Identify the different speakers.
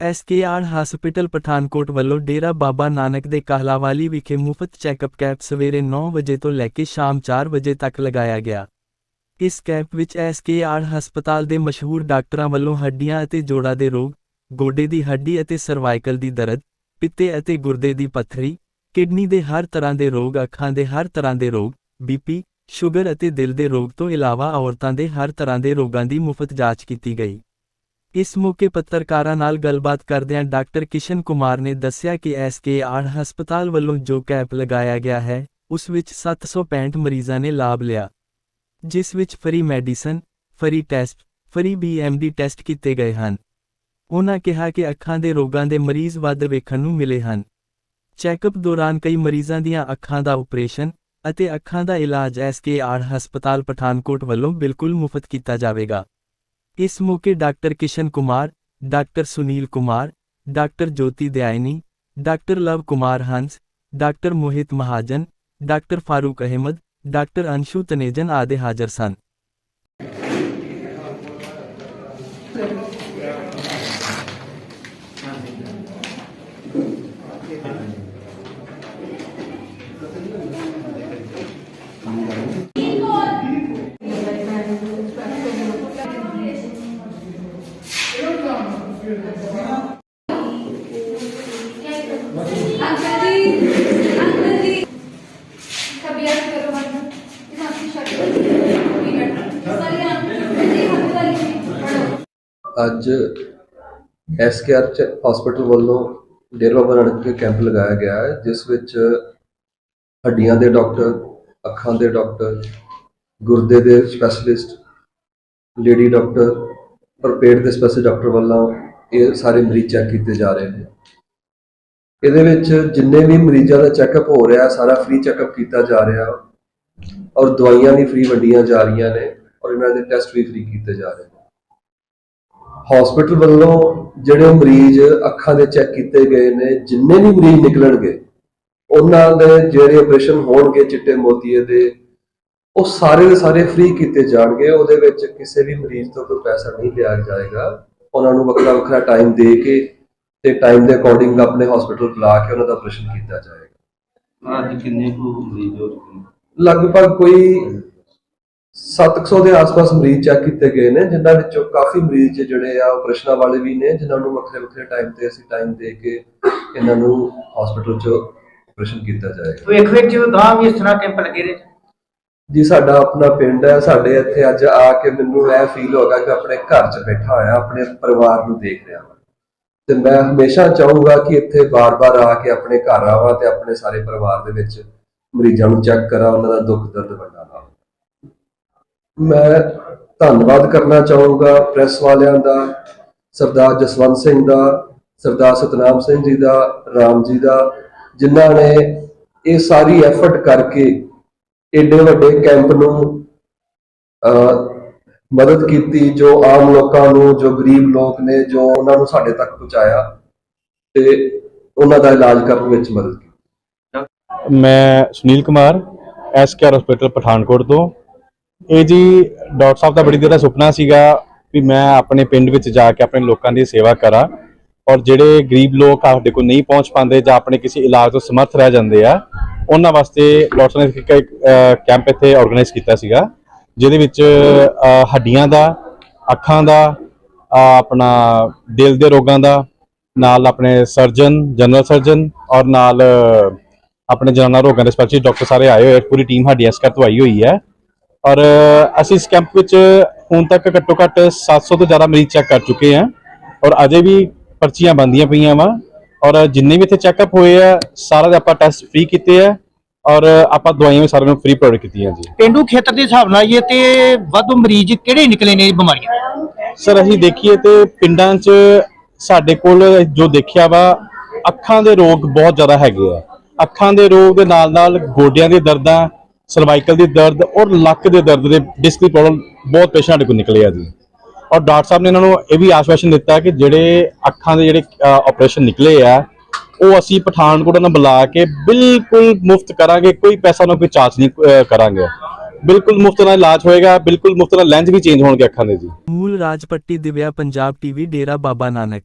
Speaker 1: ਐਸਕੇਆਰ hospital Pathankot ਵੱਲੋਂ ਡੇਰਾ ਬਾਬਾ ਨਾਨਕ ਦੇ ਕਾਹਲਾਵਾਲੀ ਵਿਖੇ ਮੁਫਤ ਚੈੱਕਅਪ ਕੈਂਪ ਸਵੇਰੇ 9 ਵਜੇ ਤੋਂ ਲੈ ਕੇ ਸ਼ਾਮ 4 ਵਜੇ ਤੱਕ ਲਗਾਇਆ ਗਿਆ। ਇਸ ਕੈਂਪ ਵਿੱਚ ਐਸਕੇਆਰ ਹਸਪਤਾਲ ਦੇ ਮਸ਼ਹੂਰ ਡਾਕਟਰਾਂ ਵੱਲੋਂ ਹੱਡੀਆਂ ਅਤੇ ਜੋੜਾਂ ਦੇ ਰੋਗ, ਗੋਡੇ ਦੀ ਹੱਡੀ ਅਤੇ ਸਰਵਾਈਕਲ ਦੀ ਦਰਦ, ਪਿੱਤੇ ਅਤੇ ਗੁਰਦੇ ਦੀ ਪੱਥਰੀ, ਕਿਡਨੀ ਦੇ ਹਰ ਤਰ੍ਹਾਂ ਦੇ ਰੋਗ, ਅੱਖਾਂ ਦੇ ਹਰ ਤਰ੍ਹਾਂ ਦੇ ਰੋਗ, ਬੀਪੀ, ਸ਼ੂਗਰ ਅਤੇ ਦਿਲ ਦੇ ਰੋਗ ਤੋਂ ਇਲਾਵਾ ਔਰਤਾਂ ਦੇ ਹਰ ਤਰ੍ਹਾਂ ਦੇ ਰੋਗਾਂ ਦੀ ਮੁਫਤ ਜਾਂਚ ਕੀਤੀ ਗਈ। ਇਸ ਮੌਕੇ ਪੱਤਰਕਾਰਾਂ ਨਾਲ ਗੱਲਬਾਤ ਕਰਦਿਆਂ ਡਾਕਟਰ ਕਿਸ਼ਨ ਕੁਮਾਰ ਨੇ ਦੱਸਿਆ ਕਿ ਐਸਕੇਆਰ ਹਸਪਤਾਲ ਵੱਲੋਂ ਜੋ ਕੈਂਪ ਲਗਾਇਆ ਗਿਆ ਹੈ, ਉਸ ਵਿੱਚ 765 ਮਰੀਜ਼ਾਂ ਨੇ ਲਾਭ ਲਿਆ। ਜਿਸ ਵਿੱਚ free medicine, free test, free BMD test ਕੀਤੇ ਗਏ ਹਨ। ਉਨ੍ਹਾਂ ਕਿਹਾ ਕਿ ਅੱਖਾਂ ਦੇ ਰੋਗਾਂ ਦੇ ਮਰੀਜ਼ ਵੱਧ ਵੇਖਣ ਨੂੰ ਮਿਲੇ ਹਨ। ਚੈੱਕਅਪ ਦੌਰਾਨ ਕਈ ਮਰੀਜ਼ਾਂ ਦੀਆਂ ਅੱਖਾਂ ਦਾ ਆਪਰੇਸ਼ਨ ਅਤੇ ਅੱਖਾਂ ਦਾ ਇਲਾਜ ਐਸਕੇਆਰ ਹਸਪਤਾਲ ਪਠਾਨਕੋਟ ਵੱਲੋਂ ਬਿਲਕੁਲ ਮੁਫਤ ਕੀਤਾ ਜਾਵੇਗਾ। इस मौके doctor Kishan Kumar, doctor Sunil Kumar, doctor Jyoti Dayani doctor Lav
Speaker 2: Kumar Hans, doctor Mohit Mahajan, doctor Farooq Ahmad, doctor Anshu Taneja आदि हाजिर सन Thank you.
Speaker 3: ਅੱਜ ਐਸਕੇਆਰ ਹਸਪੀਟਲ ਵੱਲੋਂ ਡੇਰਾ ਬਾਬਾ ਨਾਨਕ ਦੇ ਕੈਂਪ ਲਗਾਇਆ ਗਿਆ ਹੈ, ਜਿਸ ਵਿੱਚ ਹੱਡੀਆਂ ਦੇ ਡਾਕਟਰ ਅੱਖਾਂ ਦੇ ਡਾਕਟਰ ਗੁਰਦੇ ਦੇ ਸਪੈਸ਼ਲਿਸਟ ਲੇਡੀ ਡਾਕਟਰ ਔਰ ਪੇਟ ਦੇ ਸਪੈਸ਼ਲ ਡਾਕਟਰ ਵੱਲੋਂ ਇਹ ਸਾਰੇ ਮਰੀਜ਼ ਚੈੱਕ ਕੀਤੇ ਜਾ ਰਹੇ ਨੇ। ਇਹਦੇ ਵਿੱਚ ਜਿੰਨੇ ਵੀ ਮਰੀਜ਼ਾਂ ਦਾ ਚੈੱਕਅਪ ਹੋ ਰਿਹਾ, ਸਾਰਾ ਫ੍ਰੀ ਚੈੱਕਅਪ ਕੀਤਾ ਜਾ ਰਿਹਾ ਔਰ ਦਵਾਈਆਂ ਵੀ ਫ੍ਰੀ ਵੰਡੀਆਂ ਜਾ ਰਹੀਆਂ ਨੇ ਔਰ ਇਹਨਾਂ ਦੇ ਟੈਸਟ ਵੀ ਫ੍ਰੀ ਕੀਤੇ ਜਾ ਰਹੇ ਨੇ। ਹਸਪੀਟਲ ਵੱਲੋਂ ਜਿਹੜੇ ਮਰੀਜ਼ ਅੱਖਾਂ ਦੇ ਚੈੱਕ ਕੀਤੇ ਗਏ ਨੇ ਜਿੰਨੇ ਵੀ ਮਰੀਜ਼ ਨਿਕਲਣਗੇ ਉਹਨਾਂ ਦੇ ਜਿਹੜੇ ਆਪਰੇਸ਼ਨ ਹੋਣਗੇ ਚਿੱਟੇ ਮੋਤੀਏ ਦੇ ਉਹ ਸਾਰੇ ਦੇ ਸਾਰੇ ਫ੍ਰੀ ਕੀਤੇ ਜਾਣਗੇ। ਉਹਦੇ ਵਿੱਚ ਕਿਸੇ ਵੀ ਮਰੀਜ਼ ਤੋਂ ਕੋਈ ਪੈਸਾ ਨਹੀਂ ਲਿਆ ਜਾਏਗਾ। ਉਹਨਾਂ ਨੂੰ ਵੱਖਰਾ ਵੱਖਰਾ ਟਾਈਮ ਦੇ ਕੇ ਤੇ ਟਾਈਮ ਦੇ ਅਕੋਰਡਿੰਗ ਆਪਣੇ ਹਸਪੀਟਲ ਬੁਲਾ ਕੇ ਉਹਨਾਂ ਦਾ ਆਪਰੇਸ਼ਨ ਕੀਤਾ ਜਾਏਗਾ।
Speaker 4: ਅੱਜ ਕਿੰਨੇ ਕੁ ਮਰੀਜ਼ ਹੋ ਚੁੱਕੇ
Speaker 3: ਲਗਭਗ ਕੋਈ 700 ਦੇ ਆਸ-ਪਾਸ ਮਰੀਜ਼ ਚੈੱਕ ਕੀਤੇ ਗਏ ਨੇ ਜਿਨ੍ਹਾਂ ਵਿੱਚੋਂ ਕਾਫੀ ਮਰੀਜ਼ ਜਿਹੜੇ ਆ ਆਪਰੇਸ਼ਨਾਂ ਵਾਲੇ ਵੀ ਨੇ ਜਿਨ੍ਹਾਂ ਨੂੰ ਵੱਖਰੇ ਵੱਖਰੇ ਟਾਈਮ ਤੇ ਅਸੀਂ ਟਾਈਮ ਦੇ ਕੇ ਇਹਨਾਂ ਨੂੰ ਹਸਪੀਟਲ 'ਚ ਆਪਰੇਸ਼ਨ ਕੀਤਾ ਜਾਏਗਾ।
Speaker 5: ਭਵਿੱਖ ਵਿੱਚ ਗਾਂ ਵੀ ਇਸ ਤਰ੍ਹਾਂ ਕੈਂਪ ਲੱਗੇ ਰਹੇ
Speaker 3: ਜੀ ਸਾਡਾ ਆਪਣਾ ਪਿੰਡ ਹੈ ਸਾਡੇ ਇੱਥੇ ਅੱਜ ਆ ਕੇ ਮੈਨੂੰ ਇਹ ਫੀਲ ਹੋਗਾ ਕਿ ਆਪਣੇ ਘਰ 'ਚ ਬੈਠਾ ਹੋਇਆ ਆਪਣੇ ਪਰਿਵਾਰ ਨੂੰ ਦੇਖ ਰਿਹਾ ਹਾਂ ਤੇ ਮੈਂ ਹਮੇਸ਼ਾ ਚਾਹੂੰਗਾ ਕਿ ਇੱਥੇ ਬਾਰ-ਬਾਰ ਆ ਕੇ ਆਪਣੇ ਘਰ ਆਵਾਂ ਤੇ ਆਪਣੇ ਸਾਰੇ ਪਰਿਵਾਰ ਦੇ ਵਿੱਚ ਮਰੀਜ਼ਾਂ ਨੂੰ ਚੈੱਕ ਕਰਾਂ ਉਹਨਾਂ ਦਾ ਦੁੱਖ ਦਰਦ ਵੰਡਾਂ। ਮੈਂ ਧੰਨਵਾਦ ਕਰਨਾ ਚਾਹੂੰਗਾ ਪ੍ਰੈਸ ਵਾਲਿਆਂ ਦਾ, ਸਰਦਾਰ ਜਸਵੰਤ ਸਿੰਘ ਦਾ, ਸਰਦਾਰ ਸਤਨਾਮ ਸਿੰਘ ਜੀ ਦਾ, ਰਾਮ ਜੀ ਦਾ, ਜਿਨ੍ਹਾਂ ਨੇ ਇਹ ਸਾਰੀ ਐਫਰਟ ਕਰਕੇ ਏਡੇ ਵੱਡੇ ਕੈਂਪ ਨੂੰ ਮਦਦ ਕੀਤੀ, ਜੋ ਆਮ ਲੋਕਾਂ ਨੂੰ, ਜੋ ਗਰੀਬ ਲੋਕ ਨੇ, ਜੋ ਉਹਨਾਂ ਨੂੰ ਸਾਡੇ ਤੱਕ ਪਹੁੰਚਾਇਆ ਤੇ ਉਹਨਾਂ ਦਾ ਇਲਾਜ ਕਰਨ ਵਿੱਚ ਮਦਦ ਕੀਤੀ।
Speaker 6: ਮੈਂ ਸੁਨੀਲ ਕੁਮਾਰ ਐਸਕੇਆਰ ਹਸਪੀਟਲ ਪਠਾਨਕੋਟ ਤੋਂ। ਇਹ ਜੀ ਡਾਕਟਰ ਸਾਹਿਬ ਦਾ ਬੜੀ ਦੇਰ ਦਾ ਸੁਪਨਾ ਸੀਗਾ ਵੀ ਮੈਂ ਆਪਣੇ ਪਿੰਡ ਵਿੱਚ ਜਾ ਕੇ ਆਪਣੇ ਲੋਕਾਂ ਦੀ ਸੇਵਾ ਕਰਾਂ ਔਰ ਜਿਹੜੇ ਗਰੀਬ ਲੋਕ ਸਾਡੇ ਕੋਲ ਨਹੀਂ ਪਹੁੰਚ ਪਾਉਂਦੇ ਜਾਂ ਆਪਣੇ ਕਿਸੇ ਇਲਾਜ ਤੋਂ ਸਮਰਥ ਰਹਿ ਜਾਂਦੇ ਆ, ਉਹਨਾਂ ਵਾਸਤੇ ਡਾਕਟਰ ਨੇ ਇੱਕ ਕੈਂਪ ਇੱਥੇ ਆਰਗੇਨਾਈਜ਼ ਕੀਤਾ ਸੀਗਾ, ਜਿਹਦੇ ਵਿੱਚ ਹੱਡੀਆਂ ਦਾ, ਅੱਖਾਂ ਦਾ ਆਪਣਾ ਦਿਲ ਦੇ ਰੋਗਾਂ ਦਾ, ਨਾਲ ਆਪਣੇ ਸਰਜਨ ਜਨਰਲ ਸਰਜਨ ਔਰ ਨਾਲ ਆਪਣੇ ਜਨਾਨਾ ਰੋਗਾਂ ਦੇ ਸਪੈਸ਼ਲਿਸਟ ਡਾਕਟਰ ਸਾਰੇ ਆਏ ਹੋਏ ਪੂਰੀ ਟੀਮ ਸਾਡੀ ਇਸ ਤੋਂ ਆਈ ਹੋਈ ਹੈ। ਔਰ ਅਸੀਂ ਇਸ ਕੈਂਪ ਵਿੱਚ ਹੁਣ ਤੱਕ ਘੱਟੋ ਘੱਟ 700 ਤੋਂ ਜ਼ਿਆਦਾ ਮਰੀਜ਼ ਚੈੱਕ ਕਰ ਚੁੱਕੇ ਹਾਂ ਔਰ ਅਜੇ ਵੀ ਪਰਚੀਆਂ ਬੰਦੀਆਂ ਪਈਆਂ ਵਾ। ਔਰ ਜਿੰਨੇ ਵੀ ਇੱਥੇ ਚੈੱਕਅਪ ਹੋਏ ਆ ਸਾਰਾ ਦੇ ਆਪਾਂ ਟੈਸਟ ਫ੍ਰੀ ਕੀਤੇ ਆ। ਔਰ ਆਪਾਂ ਦਵਾਈਆਂ ਵੀ ਸਾਰਿਆਂ ਨੂੰ ਫ੍ਰੀ ਪ੍ਰੋਵਾਈਡ ਕੀਤੀਆਂ ਜੀ।
Speaker 5: ਪਿੰਡੂ ਖੇਤਰ ਦੇ ਹਿਸਾਬ ਨਾਲ ਇਹ ਤੇ ਵੱਧ ਮਰੀਜ਼ ਕਿਹੜੇ ਨਿਕਲੇ ਨੇ ਇਹ ਬਿਮਾਰੀਆਂ?
Speaker 6: ਸਰ ਅਸੀਂ ਦੇਖੀਏ ਤੇ ਪਿੰਡਾਂ 'ਚ ਸਾਡੇ ਕੋਲ ਜੋ ਦੇਖਿਆ ਵਾ ਅੱਖਾਂ ਦੇ ਰੋਗ ਬਹੁਤ ਜ਼ਿਆਦਾ ਹੈਗੇ ਆ। ਅੱਖਾਂ ਦੇ ਰੋਗ ਦੇ ਨਾਲ ਨਾਲ ਗੋਡਿਆਂ ਦੀ ਦਰਦਾਂ ਸਰਵਾਈਕਲ ਦੀ ਦਰਦ ਔਰ ਲੱਕ ਦੇ ਦਰਦ ਦੇ ਡਿਸਕ ਦੀ ਪ੍ਰੋਬਲਮ ਬਹੁਤ ਪੇਸ਼ੈਂਟ ਸਾਡੇ ਕੋਲ ਨਿਕਲੇ ਆ ਜੀ। ਔਰ ਡਾਕਟਰ ਸਾਹਿਬ ਨੇ ਇਹਨਾਂ ਨੂੰ ਇਹ ਵੀ ਆਸ਼ਵਾਸਨ ਦਿੱਤਾ ਕਿ ਜਿਹੜੇ ਅੱਖਾਂ ਦੇ ਜਿਹੜੇ ਆਪਰੇਸ਼ਨ ਨਿਕਲੇ ਆ, ਉਹ ਅਸੀਂ ਪਠਾਨਕੋਟ ਨਾਲ ਬੁਲਾ ਕੇ ਬਿਲਕੁਲ ਮੁਫਤ ਕਰਾਂਗੇ, ਕੋਈ ਪੈਸਾ ਨਾ ਕੋਈ ਚਾਰਜ ਨਹੀਂ ਕਰਾਂਗੇ। ਬਿਲਕੁਲ ਮੁਫਤ ਨਾਲ ਇਲਾਜ ਹੋਏਗਾ, ਬਿਲਕੁਲ ਮੁਫਤ ਨਾਲ ਲੈਂਸ ਵੀ ਚੇਂਜ ਹੋਣਗੇ ਅੱਖਾਂ ਦੇ ਜੀ।
Speaker 1: ਮੂਲ ਰਾਜਪੱਟੀ ਦਿਵਿਆ ਪੰਜਾਬ ਟੀਵੀ ਡੇਰਾ ਬਾਬਾ ਨਾਨਕ।